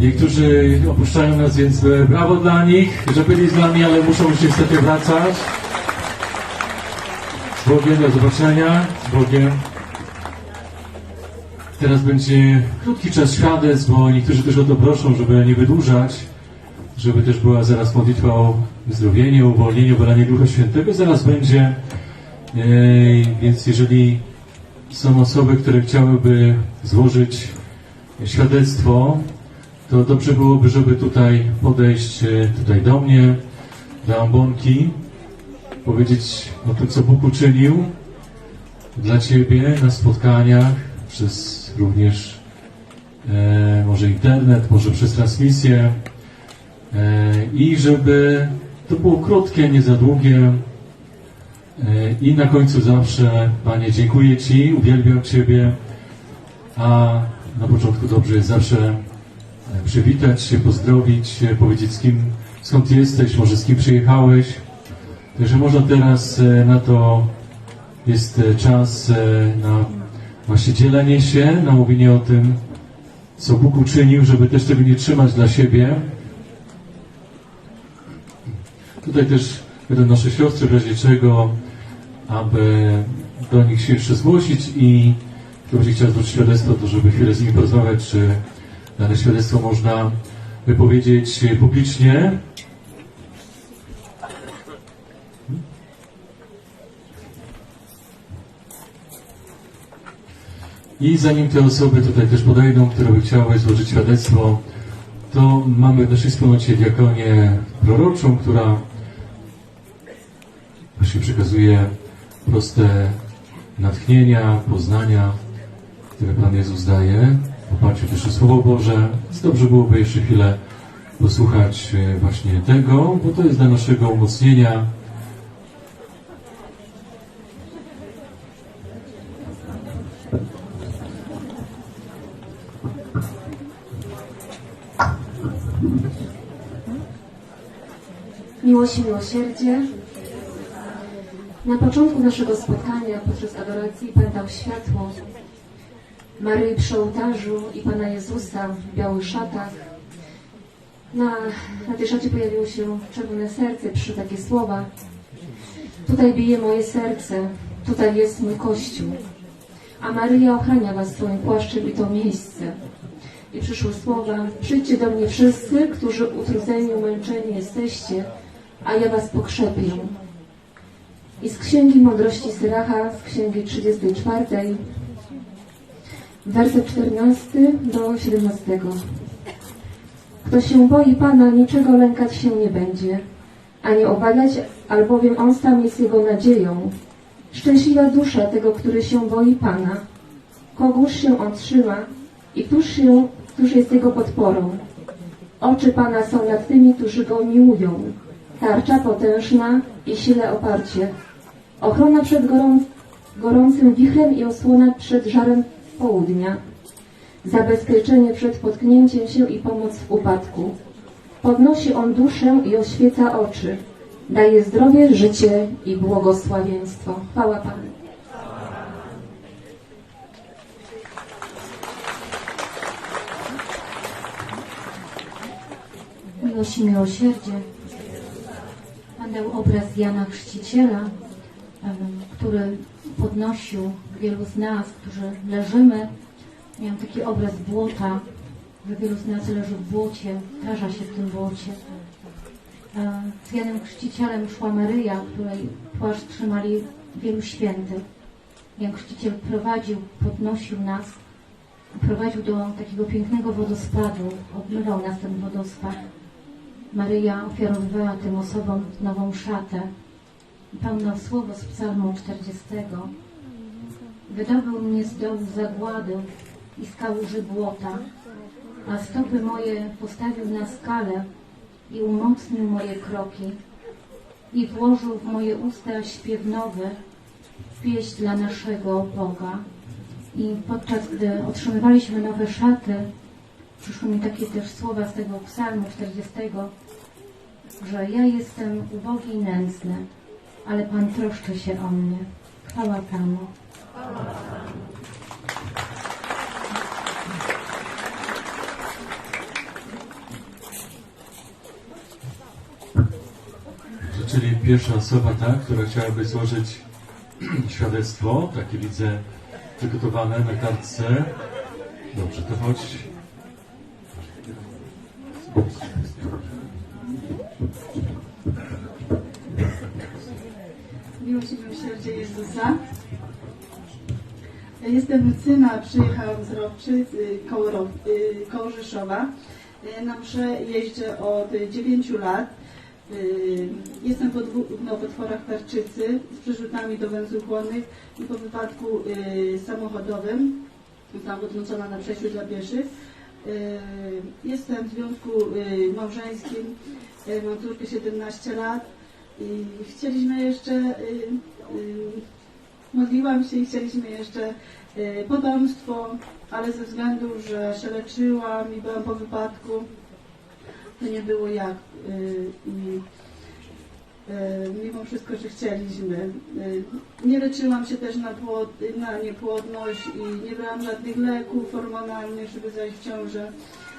Niektórzy opuszczają nas, więc brawo dla nich, że byli z nami, ale muszą już niestety wracać. Z Bogiem, do zobaczenia. Z Bogiem. Teraz będzie krótki czas świadectw, bo niektórzy też o to proszą, żeby nie wydłużać, żeby też była zaraz modlitwa o wyzdrowienie, uwolnienie, obalanie Ducha Świętego. Zaraz będzie, więc jeżeli są osoby, które chciałyby złożyć świadectwo, to dobrze byłoby, żeby tutaj podejść e, tutaj do mnie, do ambonki, powiedzieć o tym, co Bóg uczynił dla Ciebie na spotkaniach, przez również e, może internet, może przez transmisję e, i żeby to było krótkie, nie za długie e, i na końcu zawsze Panie dziękuję Ci, uwielbiam Ciebie, a na początku dobrze jest zawsze przywitać się, pozdrowić, powiedzieć z kim, skąd jesteś, może z kim przyjechałeś. Także można teraz e, na to jest e, czas e, na właśnie dzielenie się, na mówienie o tym, co Bóg uczynił, żeby też tego nie trzymać dla siebie. Tutaj też będą nasze siostry, w razie czego, aby do nich się jeszcze zgłosić i kto będzie chciał zwrócić świadectwo, to żeby chwilę z nimi porozmawiać, czy dane świadectwo można wypowiedzieć publicznie. I zanim te osoby tutaj też podejdą, które by chciały złożyć świadectwo, to mamy w naszej wspólnocie diakonię proroczą, która właśnie przekazuje proste natchnienia, poznania, które Pan Jezus daje, w oparciu też o Słowo Boże. Dobrze byłoby jeszcze chwilę posłuchać e, właśnie tego, bo to jest dla naszego umocnienia. Miłość i miłosierdzie. Na początku naszego spotkania podczas adoracji Pan dał światło Maryi przy ołtarzu i Pana Jezusa w białych szatach. Na, na tej szacie pojawiło się czerwone serce przy takie słowa. Tutaj bije moje serce, tutaj jest mój Kościół. A Maryja ochrania Was swoim płaszczem i to miejsce. I przyszły słowa, przyjdźcie do mnie wszyscy, którzy utrudzeni, umęczeni jesteście, a ja was pokrzepię. I z Księgi Mądrości Syracha, z Księgi 34, werset 14 do 17. Kto się boi Pana, niczego lękać się nie będzie, ani obawiać, albowiem On sam jest Jego nadzieją. Szczęśliwa dusza tego, który się boi Pana. Kogóż się On trzyma i któż, się, któż jest Jego podporą. Oczy Pana są nad tymi, którzy Go miłują. Tarcza potężna i sile oparcie. Ochrona przed gorą, gorącym wichrem i osłona przed żarem południa. Zabezpieczenie przed potknięciem się i pomoc w upadku. Podnosi On duszę i oświeca oczy. Daje zdrowie, życie i błogosławieństwo. Chwała Panu. Miłość miłosierdzie. Pan dał obraz Jana Chrzciciela, który podnosił wielu z nas, którzy leżymy. Miałem taki obraz błota, że wielu z nas leży w błocie, tarza się w tym błocie. E, Z Janem Chrzcicielem szła Maryja, której płaszcz trzymali wielu świętych. Jan Chrzciciel prowadził, podnosił nas, prowadził do takiego pięknego wodospadu, obmywał nas ten wodospad. Maryja ofiarowywała tym osobom nową szatę. Pełno słowo z psalmu 40. Wydobył mnie z dołu zagłady i z kałuży błota, a stopy moje postawił na skalę i umocnił moje kroki i włożył w moje usta śpiew nowy, pieśń dla naszego Boga. I podczas gdy otrzymywaliśmy nowe szaty, przyszły mi takie też słowa z tego psalmu 40, że ja jestem ubogi i nędzny, ale Pan troszczy się o mnie. Chwała Panu. Czyli pierwsza osoba, ta, która chciałaby złożyć świadectwo, takie widzę przygotowane na kartce. Dobrze, to chodź. Jestem Lucyna, przyjechałam z Ropczyc y, koło, Ro- y, Rzeszowa. Y, Na mszę jeżdżę od 9 lat. Jestem po dwóch nowotworach tarczycy z przerzutami do węzłów chłonnych i po wypadku samochodowym. Zostałam odwrócona na przejściu dla pieszych. Jestem w związku małżeńskim. Mam córkę 17 lat. I chcieliśmy jeszcze, modliłam się i chcieliśmy jeszcze y, potomstwo, ale ze względu, że się leczyłam i byłam po wypadku, to nie było jak. y, I y, mimo wszystko, że chcieliśmy. Nie leczyłam się też na, płod, na niepłodność i nie brałam żadnych leków hormonalnych, żeby zajść w ciążę.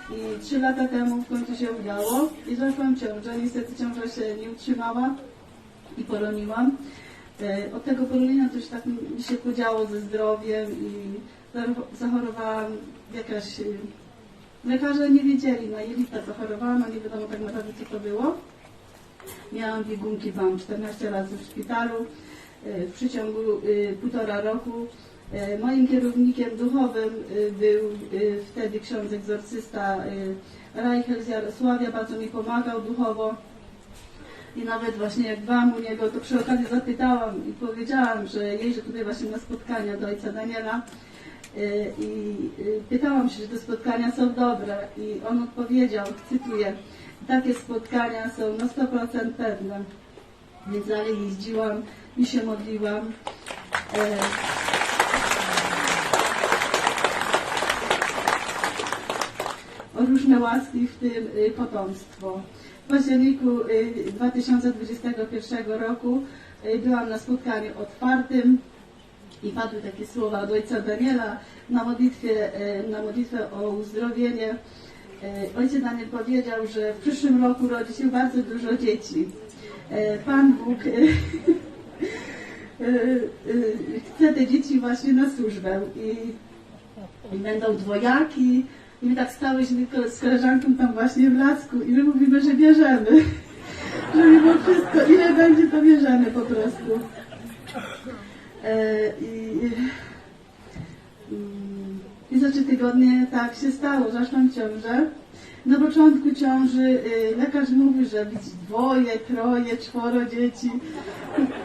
I trzy lata temu w końcu się udało i zaszłam ciążę. Niestety ciąża się nie utrzymała i poroniłam. E, Od tego poronienia coś tak mi się podziało ze zdrowiem i zachorowałam jakaś... e, Lekarze nie wiedzieli, na jelita zachorowałam, a nie wiadomo tak naprawdę co to było. Miałam biegunki, byłam 14 razy w szpitalu. E, W przeciągu e, półtora roku e, moim kierownikiem duchowym e, był wtedy ksiądz egzorcysta Reichel z Jarosławia, bardzo mi pomagał duchowo. I nawet właśnie jak byłam u niego, to przy okazji zapytałam i powiedziałam, że jeżdżę tutaj właśnie na spotkania do ojca Daniela y, i y, pytałam się, czy te spotkania są dobre i on odpowiedział, cytuję, takie spotkania są na 100% pewne. Więc dalej jeździłam i się modliłam. E, o różne łaski, w tym y, potomstwo. Październiku y, 2021 roku y, byłam na spotkaniu otwartym i padły takie słowa od ojca Daniela na modlitwie, y, na modlitwę o uzdrowienie. Y, Ojciec Daniel powiedział, że w przyszłym roku rodzi się bardzo dużo dzieci. Y, Pan Bóg y, y, y, chce te dzieci właśnie na służbę i i będą dwojaki. I my tak stałyśmy z koleżanką tam właśnie w lasku i my mówimy, że bierzemy. że mimo wszystko, ile będzie, to bierzemy po prostu. E, I, mm, I za trzy tygodnie tak się stało, zaszłam w ciążę. Na początku ciąży y, lekarz mówi, że widzi dwoje, troje, czworo dzieci.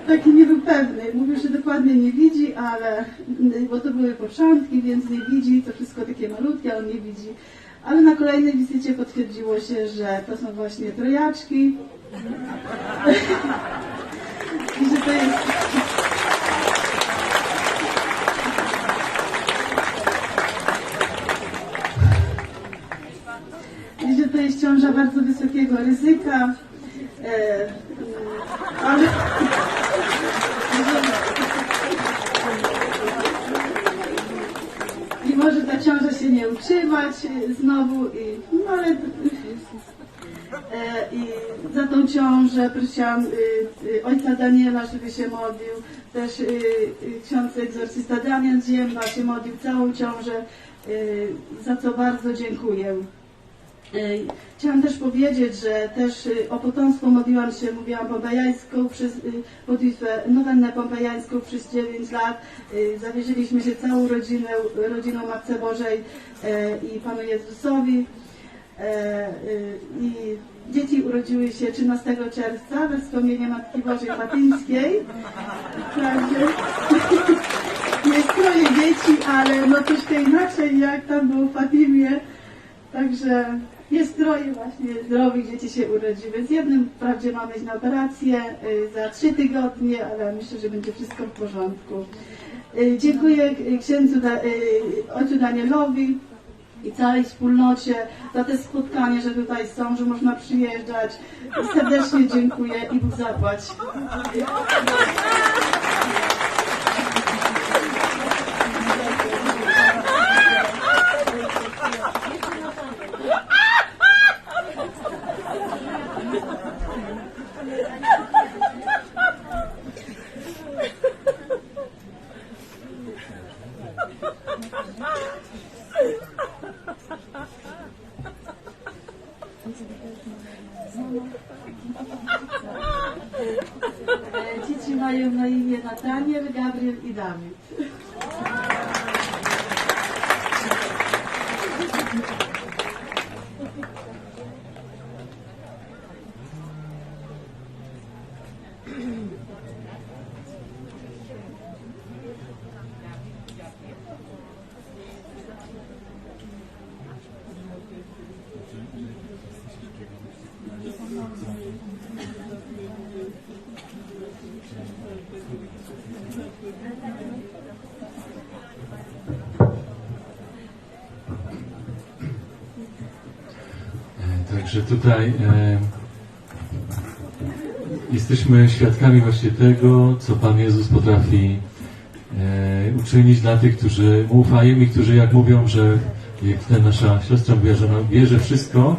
Taki nie był pewny. Mówił, że dokładnie nie widzi, ale y, bo to były początki, więc nie widzi, to wszystko takie malutkie, on nie widzi. Ale na kolejnej wizycie potwierdziło się, że to są właśnie trojaczki. I że to jest i że to jest ciąża bardzo wysokiego ryzyka. E, mm, ale... I może ta ciąża się nie utrzymać e, znowu, i, no ale e, i za ciążę prosiłam y, y, ojca Daniela, żeby się modlił, też y, ksiądz egzorcysta Damian Ziemba się modlił całą ciążę, za co bardzo dziękuję. Chciałam też powiedzieć, że też o potomstwo modliłam się, mówiłam pompejańską przez modlitwę, nowennę pompejańską przez 9 lat. Zawierzyliśmy się całą rodzinę, rodziną Matce Bożej i Panu Jezusowi. E, y, I dzieci urodziły się 13 czerwca we wspomnienie Matki Bożej Fatyńskiej. Wprawdzie jest troje dzieci, ale no troszkę inaczej jak tam było w Fatimie. Także jest troje właśnie zdrowych dzieci się urodziły. Z jednym wprawdzie mamy iść na operację y, za trzy tygodnie, ale myślę, że będzie wszystko w porządku. Dziękuję księdzu, ojcu Danielowi i całej wspólnocie za te spotkania, że tutaj są, że można przyjeżdżać. Serdecznie dziękuję i Bóg zapłać. Gabriel i Dawid. E, Także tutaj e, jesteśmy świadkami właśnie tego, co Pan Jezus potrafi e, uczynić dla tych, którzy mu ufają i którzy jak mówią, że jak ta nasza siostra mówiła, że ona bierze wszystko,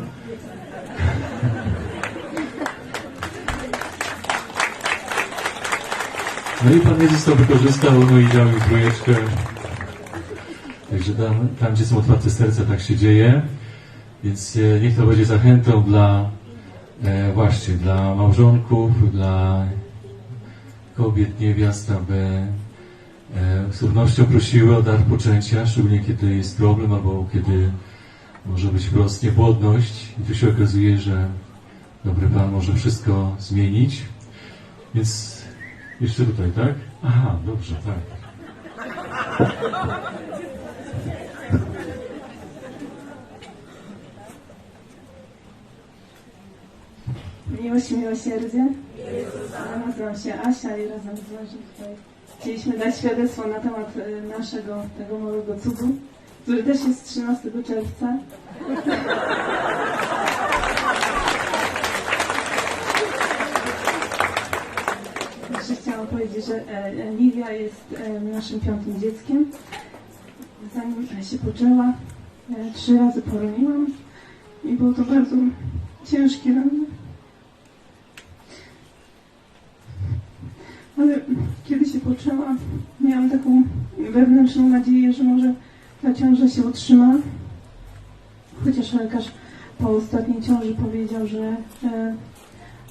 No i Pan Jezus to wykorzystał, no i dał mi trójeczkę. Także tam, tam, gdzie są otwarte serca, tak się dzieje. Więc e, niech to będzie zachętą dla e, właśnie dla małżonków, dla kobiet, niewiast, aby e, z równością prosiły o dar poczęcia, szczególnie kiedy jest problem, albo kiedy może być wprost niepłodność. I tu się okazuje, że dobry Pan może wszystko zmienić. Więc jeszcze tutaj, tak? Aha, dobrze, tak. I miłosierdzie. Nazywam się Asia i razem z mężem tutaj chcieliśmy dać świadectwo na temat e, naszego tego małego cudu, który też jest 13 czerwca. Jeszcze chciałam powiedzieć, że e, Lidia jest e, naszym piątym dzieckiem. Zanim się poczęła, e, trzy razy poroniłam i był to bardzo ciężki ran. Ale kiedy się poczęła, miałam taką wewnętrzną nadzieję, że może ta ciąża się utrzyma. Chociaż lekarz po ostatniej ciąży powiedział, że e,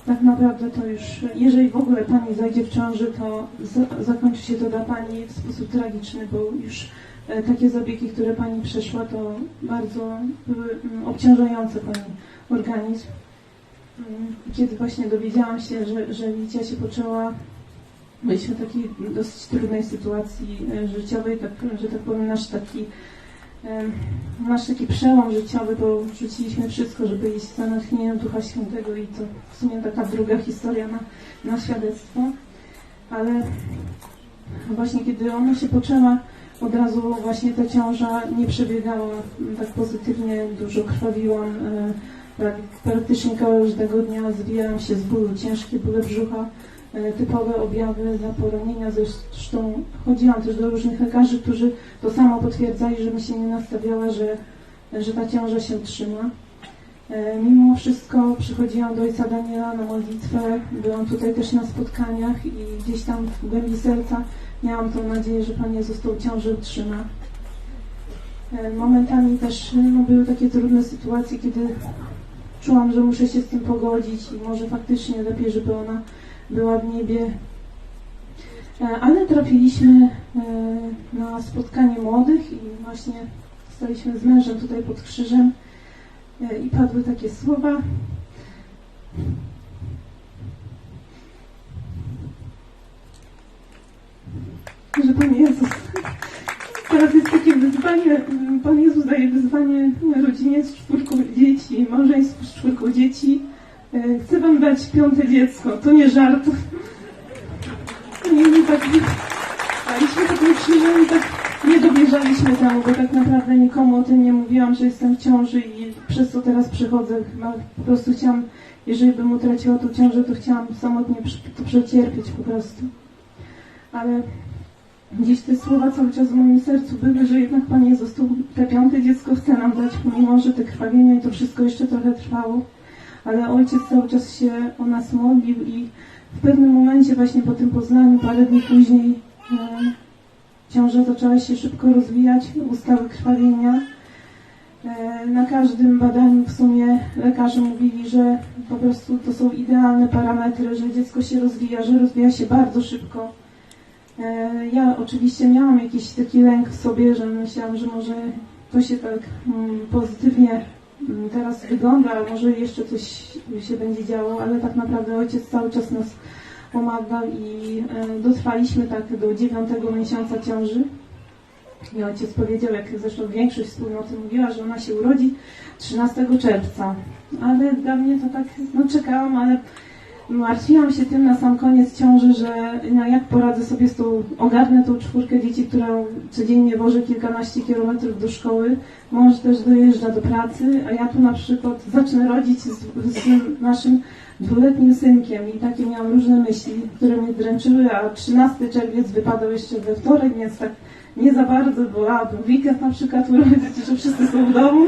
tak naprawdę to już, jeżeli w ogóle pani zajdzie w ciąży, to za, zakończy się to dla pani w sposób tragiczny, bo już e, takie zabiegi, które pani przeszła, to bardzo były mm, obciążające pani organizm. Mm, Kiedy właśnie dowiedziałam się, że, że się poczęła, byliśmy w takiej dosyć trudnej sytuacji e, życiowej, tak, że tak powiem, nasz taki, e, nasz taki przełom życiowy, bo rzuciliśmy wszystko, żeby iść za natchnieniem Ducha Świętego i to w sumie taka druga historia na, na świadectwo. Ale właśnie kiedy ona się poczęła, od razu właśnie ta ciąża nie przebiegała tak pozytywnie, dużo krwawiłam, e, praktycznie każdego dnia zwijałam się z bólu, ciężkie bóle brzucha, typowe objawy za poronienia. Zresztą chodziłam też do różnych lekarzy, którzy to samo potwierdzali, żebym się nie nastawiała, że, że ta ciąża się utrzyma. E, Mimo wszystko przychodziłam do ojca Daniela na modlitwę, byłam tutaj też na spotkaniach i gdzieś tam w głębi serca miałam tą nadzieję, że Pan Jezus tą ciążę utrzyma. E, Momentami też no, były takie trudne sytuacje, kiedy czułam, że muszę się z tym pogodzić i może faktycznie lepiej, żeby ona była w niebie. E, Ale trafiliśmy e, na spotkanie młodych i właśnie staliśmy z mężem tutaj pod krzyżem e, i padły takie słowa. Że Pan Jezus, teraz jest takie wyzwanie, Pan Jezus daje wyzwanie rodzinie z czwórką dzieci, małżeństwu z czwórką dzieci. E, Chcę Wam dać piąte dziecko, to nie żart. I my tak pod tym krzyżem i tak nie dowierzaliśmy temu, bo tak naprawdę nikomu o tym nie mówiłam, że jestem w ciąży i przez co teraz przychodzę. Chyba po prostu chciałam, jeżeli bym utraciła tą ciążę, to chciałam samotnie to przecierpieć po prostu. Ale gdzieś te słowa cały czas w moim sercu były, że jednak Pan Jezus tu te piąte dziecko chce nam dać, pomimo, że te krwawienia i to wszystko jeszcze trochę trwało. Ale Ojciec cały czas się o nas modlił i w pewnym momencie właśnie po tym poznaniu, parę dni później, e, ciąża zaczęła się szybko rozwijać, ustały krwawienia. E, Na każdym badaniu w sumie lekarze mówili, że po prostu to są idealne parametry, że dziecko się rozwija, że rozwija się bardzo szybko. E, Ja oczywiście miałam jakiś taki lęk w sobie, że myślałam, że może to się tak mm, pozytywnie teraz wygląda, może jeszcze coś się będzie działo, ale tak naprawdę ojciec cały czas nas pomagał i e, dotrwaliśmy tak do dziewiątego miesiąca ciąży. I ojciec powiedział, jak zresztą większość wspólnoty mówiła, że ona się urodzi 13 czerwca. Ale dla mnie to tak, no czekałam, ale martwiłam się tym na sam koniec ciąży, że no jak poradzę sobie z tą, ogarnę tą czwórkę dzieci, którą codziennie wożę kilkanaście kilometrów do szkoły. Mąż też dojeżdża do pracy, a ja tu na przykład zacznę rodzić z, z naszym dwuletnim synkiem i takie miałam różne myśli, które mnie dręczyły, a 13 czerwiec wypadał jeszcze we wtorek, więc tak nie za bardzo, bo a, w weekend na przykład urodzić, że wszyscy są w domu.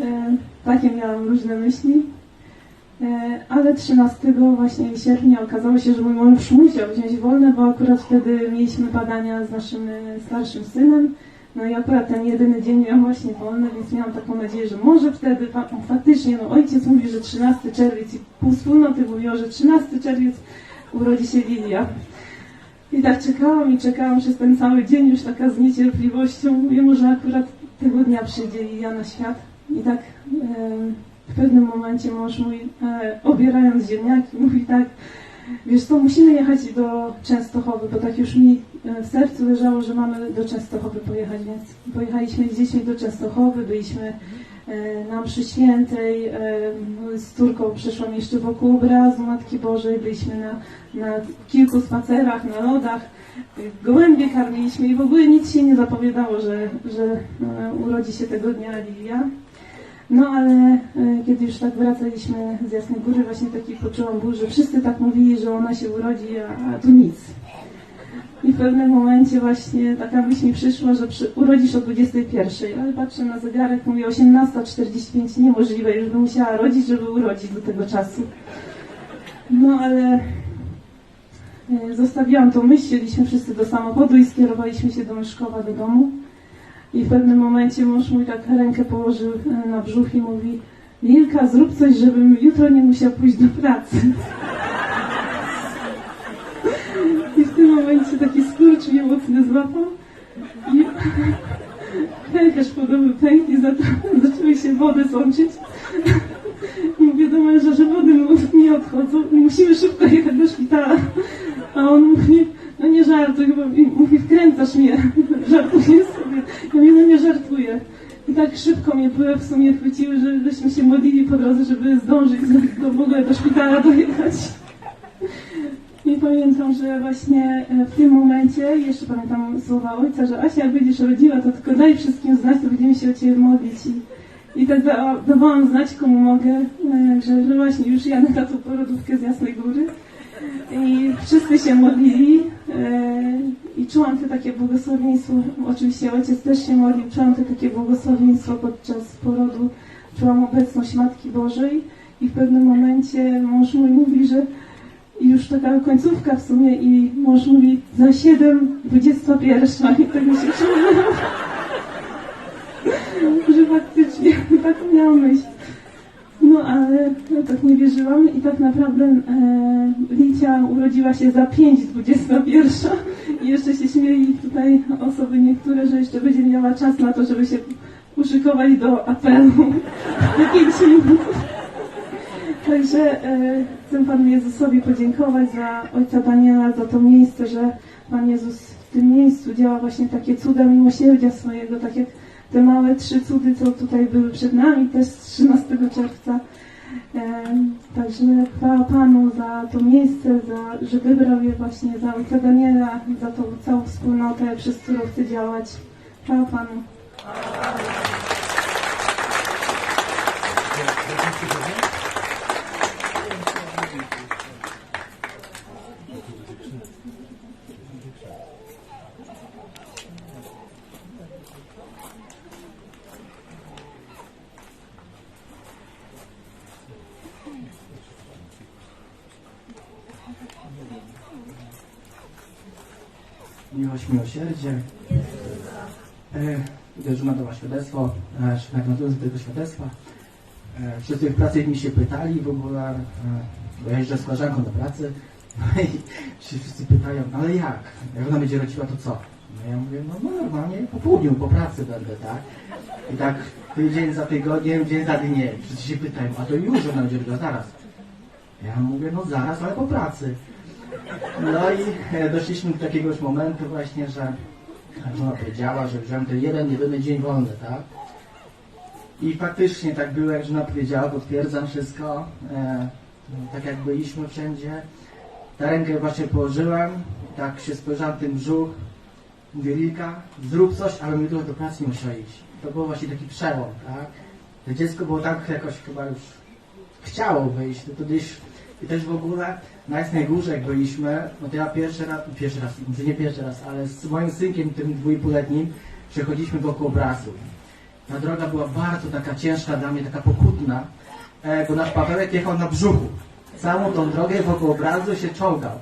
E, takie miałam różne myśli. E, ale 13 właśnie sierpnia okazało się, że mój mąż musiał wziąć wolne, bo akurat wtedy mieliśmy badania z naszym starszym synem. No i akurat ten jedyny dzień miałam właśnie wolny, więc miałam taką nadzieję, że może wtedy fa faktycznie, no ojciec mówi, że 13 czerwiec i pół wspólnoty mówiło, że 13 czerwiec urodzi się Lilia. I tak czekałam i czekałam przez ten cały dzień już taka z niecierpliwością. Mówię, może akurat tego dnia przyjdzie Lilia na świat. I tak em, w pewnym momencie mąż mój, e, obierając ziemniaki, mówi tak, wiesz co, musimy jechać do Częstochowy, bo tak już mi e, w sercu leżało, że mamy do Częstochowy pojechać, więc pojechaliśmy z dziećmi do Częstochowy, byliśmy e, na mszy świętej, e, z córką przeszłam jeszcze wokół obrazu Matki Bożej, byliśmy na, na kilku spacerach, na lodach, gołębie karmiliśmy i w ogóle nic się nie zapowiadało, że, że urodzi się tego dnia Lilia. No ale e, kiedy już tak wracaliśmy z Jasnej Góry, właśnie taki poczułam ból, że wszyscy tak mówili, że ona się urodzi, a, tu nic. I w pewnym momencie właśnie taka myśl mi przyszła, że przy, urodzisz o 21, ale patrzę na zegarek, mówię 18.45, niemożliwe, już bym musiała rodzić, żeby urodzić do tego czasu. No ale e, zostawiłam tą myśl, siedliśmy wszyscy do samochodu i skierowaliśmy się do Myszkowa, do domu. I w pewnym momencie mąż mój tak rękę położył e, na brzuch i mówi Lilka, zrób coś, żebym jutro nie musiał pójść do pracy. I w tym momencie taki skurcz mnie mocno złapał i pęcherz podobny pękł i zaczęły się wody sączyć. I mówię do męża, że wody nie odchodzą i musimy szybko jechać do szpitala. A on mówi, no nie żartuj, bo mówi, wkręcasz mnie, żartuję sobie. Ja mówię, no nie żartuję. I tak szybko mnie były w sumie chwyciły, że żeśmy się modlili po drodze, żeby zdążyć do, w ogóle do szpitala dojechać. I pamiętam, że właśnie e, w tym momencie, jeszcze pamiętam słowa ojca, że Asia, jak będziesz rodziła, to tylko daj wszystkim znać, to będziemy się o Ciebie modlić. I, i tak da, dawałam znać, komu mogę, e, że, że właśnie już jadę na tą porodówkę z Jasnej Góry. I wszyscy się modlili e, i czułam te takie błogosławieństwo. Oczywiście ojciec też się modlił, czułam te takie błogosławieństwo podczas porodu. Czułam obecność Matki Bożej i w pewnym momencie mąż mój mówi, że już taka końcówka w sumie i mąż mówi za 7, 21 i tak mi się przypomniało, że faktycznie tak miałam myśl. No ale tak nie wierzyłam i tak naprawdę e, Licia urodziła się za 5.21 i jeszcze się śmieli tutaj osoby niektóre, że jeszcze będzie miała czas na to, żeby się uszykować do apelu na 5 minut. Także e, chcę Panu Jezusowi podziękować za Ojca Daniela, za to miejsce, że Pan Jezus w tym miejscu działa właśnie takie cuda miłosierdzia swojego, tak jak te małe trzy cudy, co tutaj były przed nami, też z 13 czerwca. Także chwała Panu za to miejsce, za, że wybrał je właśnie za Ojca Daniela, za tą całą wspólnotę, przez którą chce działać. Chwała Panu. miłość, miłosierdzie. Żona dała świadectwo, e, nawiązując do tego świadectwa. E, wszyscy w pracy mi się pytali w ogóle, e, bo ja jeżdżę z koleżanką do pracy, no i się wszyscy pytają, "No ale jak? Jak ona będzie rodziła, to co? No ja mówię, no, no normalnie po południu, po pracy będę, tak? I tak tydzień za tygodniem, dzień za dniem. Wszyscy się pytają, a to już ona będzie robiła zaraz. Ja mówię, no zaraz, ale po pracy. No i e, doszliśmy do takiego momentu właśnie, że żona powiedziała, że wziąłem ten jeden, jedyny dzień wolny, tak? I faktycznie tak było, jak żona powiedziała, potwierdzam wszystko. E, tak jak byliśmy wszędzie. Ta rękę właśnie położyłem, tak się spojrzałem ten brzuch. Mówię, Lilka, zrób coś, ale tu do pracy nie musiał iść. To był właśnie taki przełom, tak? To dziecko było tak jakoś chyba już chciało wyjść, to gdzieś i też w ogóle na Jasnej Górze jak byliśmy, no to ja pierwszy raz, pierwszy raz, może nie pierwszy raz, ale z moim synkiem, tym dwuipółletnim, przechodziliśmy wokół obrazu. Ta droga była bardzo taka ciężka dla mnie, taka pokutna, e, bo nasz Pawełek jechał na brzuchu. Całą tą drogę wokół obrazu się czołgał.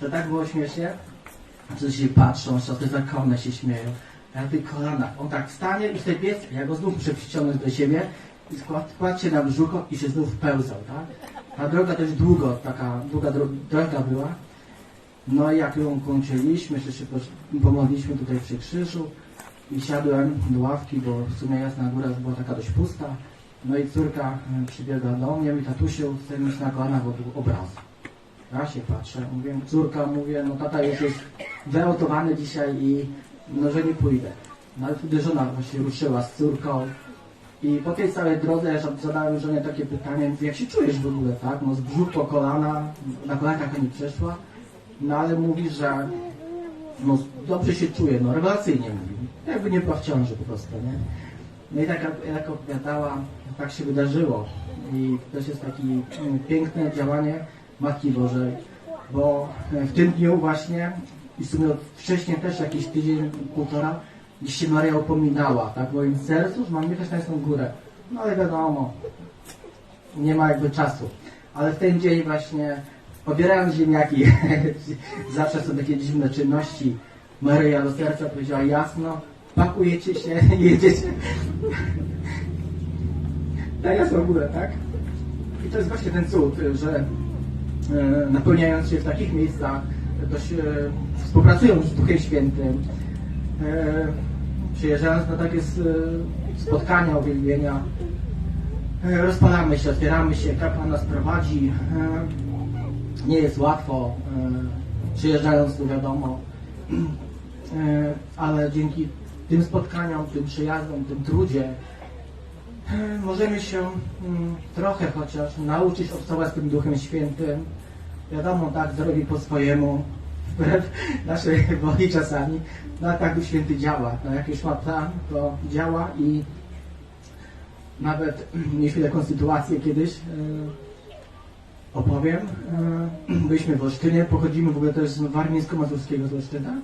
To tak było śmiesznie. Wszyscy się patrzą, siostry zakonne się śmieją. Ja w tych kolanach. On tak wstanie i sobie biec, ja go znów muszę do siebie i skład, się na brzucho i się znów pełzał, tak? Ta droga dość długo, taka długa dro- droga była. No i jak ją kończyliśmy, jeszcze się pomodliśmy tutaj przy krzyżu i siadłem do ławki, bo w sumie Jasna Góra była taka dość pusta. No i córka e, przybiegła do mnie i tatusiu, chcę mieć na kolanach obrazu. Ja się patrzę, mówię, córka, mówię, no tata już jest wyautowany dzisiaj i no, że nie pójdę. No ale wtedy żona właśnie ruszyła z córką i po tej całej drodze zadałem żonie takie pytanie, jak się czujesz w ogóle, tak? No z brzuch po kolana, na kolanach ani przeszła, no ale mówi, że no dobrze się czuje, no rewelacyjnie mówi. Jakby nie była w ciąży po prostu, nie? No i tak opowiadała, tak się wydarzyło. I to jest takie mm, piękne działanie Matki Bożej, bo e, w tym dniu właśnie i w sumie wcześniej też jakiś tydzień, półtora, gdzieś się Maria upominała, tak w moim sercu, że mam jechać na tą górę. No ale wiadomo, nie ma jakby czasu. Ale w ten dzień właśnie pobierając ziemniaki, zawsze są takie dziwne czynności. Maryja do serca powiedziała jasno, pakujecie się, jedziecie. Na jasną górę, tak? I to jest właśnie ten cud, że e, napełniając się w takich miejscach, dość, e, współpracując z Duchem Świętym, e, przyjeżdżając na takie s- spotkania, uwielbienia, e, rozpalamy się, otwieramy się, kapłan nas prowadzi. E, nie jest łatwo, e, przyjeżdżając tu wiadomo, e, ale dzięki tym spotkaniom, tym przyjazdom, tym trudzie e, możemy się mm, trochę chociaż nauczyć obcować z tym Duchem Świętym. Wiadomo, tak zrobi po swojemu, wbrew naszej woli czasami, no tak Duch Święty działa. No, jak już ma plan, to działa i nawet mieliśmy taką sytuację kiedyś, e, opowiem. E, Byliśmy w Olsztynie, pochodzimy w ogóle też z warmińsko-mazurskiego z Olsztyna.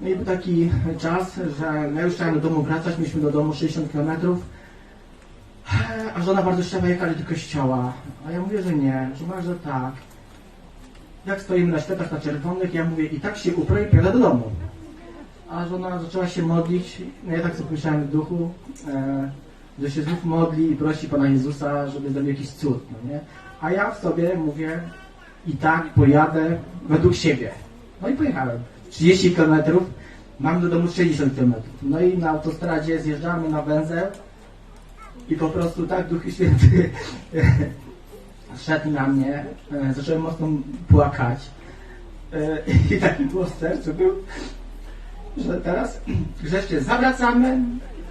No i był taki czas, że ja już chciałem do domu wracać, mieliśmy do domu 60 km, a żona bardzo chciała jechać do kościoła. A ja mówię, że nie, że ma, że tak. Jak stoimy na światach na czerwonych, ja mówię i tak się uprę i pojadę do domu. A żona zaczęła się modlić, no ja tak sobie myślałem w duchu, e, że się znów modli i prosi Pana Jezusa, żeby zrobił jakiś cud, no nie? A ja w sobie mówię, i tak pojadę według siebie. No i pojechałem. 30 km, mam do domu 60 km. No i na autostradzie zjeżdżamy na węzeł i po prostu tak Duch Święty szedł na mnie, e, zacząłem mocno płakać. E, I taki głos w sercu był, że teraz wreszcie zawracamy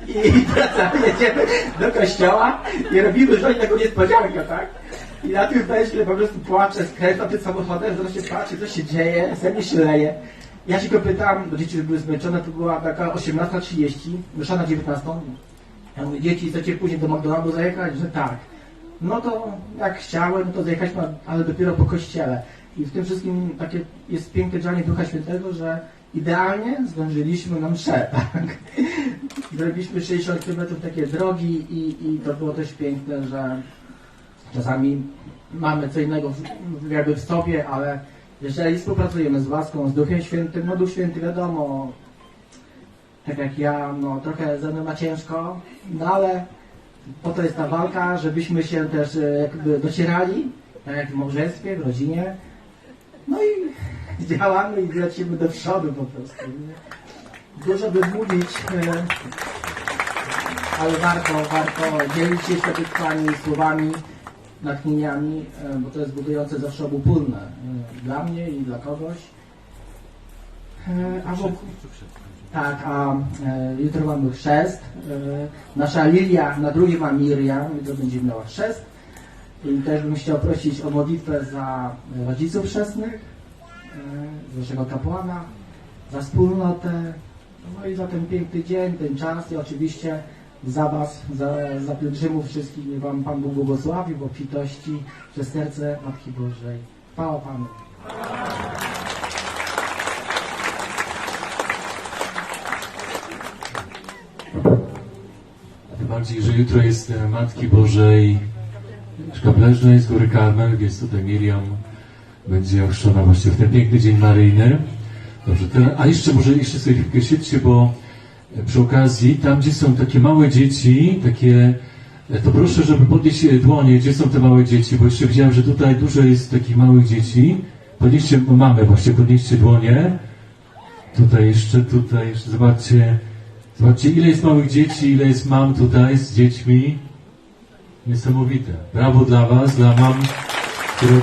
i wracamy, jedziemy do kościoła i robimy żonie taką niespodziankę, tak? I na tym wejściu po prostu płaczę, skręcam tym samochodem, zaraz się patrzy, co się dzieje, ze mnie się leje. Ja się go pytam, bo dzieci już były zmęczone, to była taka 18.30, wyszła na 19. Ja mówię, dzieci, chcecie później do McDonaldu zajechać? Że tak. No to jak chciałem, to zajechaliśmy, ale dopiero po kościele. I w tym wszystkim takie jest piękne działanie Ducha Świętego, że idealnie zdążyliśmy na mszę, tak? Zrobiliśmy 60 km takiej drogi i, i to było też piękne, że czasami mamy co innego w- jakby w sobie, ale jeżeli współpracujemy z łaską, z Duchem Świętym, no Duch Święty wiadomo, tak jak ja, no trochę ze mną ma ciężko, no ale po to jest ta walka, żebyśmy się też e, jakby docierali, tak jak w małżeństwie, w rodzinie. No i działamy i lecimy do przodu po prostu. Dużo by mówić, e, ale warto, warto dzielić się świadectwami, słowami, natchnieniami, e, bo to jest budujące zawsze obopólne dla mnie i dla kogoś. E, A wokół, tak, a e, jutro mamy chrzest. E, nasza Lilia na drugie ma Miriam, jutro będzie miała chrzest. I też bym chciał prosić o modlitwę za rodziców chrzestnych, za naszego kapłana, za wspólnotę, no i za ten piękny dzień, ten czas i oczywiście za Was, za, za pielgrzymów wszystkich, niech Wam Pan Bóg błogosławi w obfitości przez serce Matki Bożej. Chwała Panu. Bardziej, że jutro jest e, Matki Bożej Szkapleżnej z Góry Karmel, jest tutaj Miriam, będzie ochrzczona właśnie w ten piękny dzień maryjny. Dobrze, a jeszcze może jeszcze sobie chwilkę siedźcie, bo e, przy okazji, tam gdzie są takie małe dzieci, takie, e, to proszę, żeby podnieść dłonie, gdzie są te małe dzieci, bo jeszcze widziałem, że tutaj dużo jest takich małych dzieci. Podnieście, mamy właśnie, podnieście dłonie. Tutaj jeszcze, tutaj jeszcze, zobaczcie, Zobaczcie, ile jest małych dzieci, ile jest mam tutaj z dziećmi. Niesamowite. Brawo dla Was, dla mam, które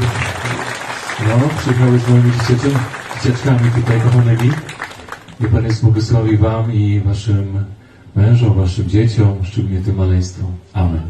no, przyjechały z moimi dzieciaczkami, tutaj kochanymi. I Pan jest błogosławi Wam i Waszym mężom, Waszym dzieciom, szczególnie tym maleństwom. Amen.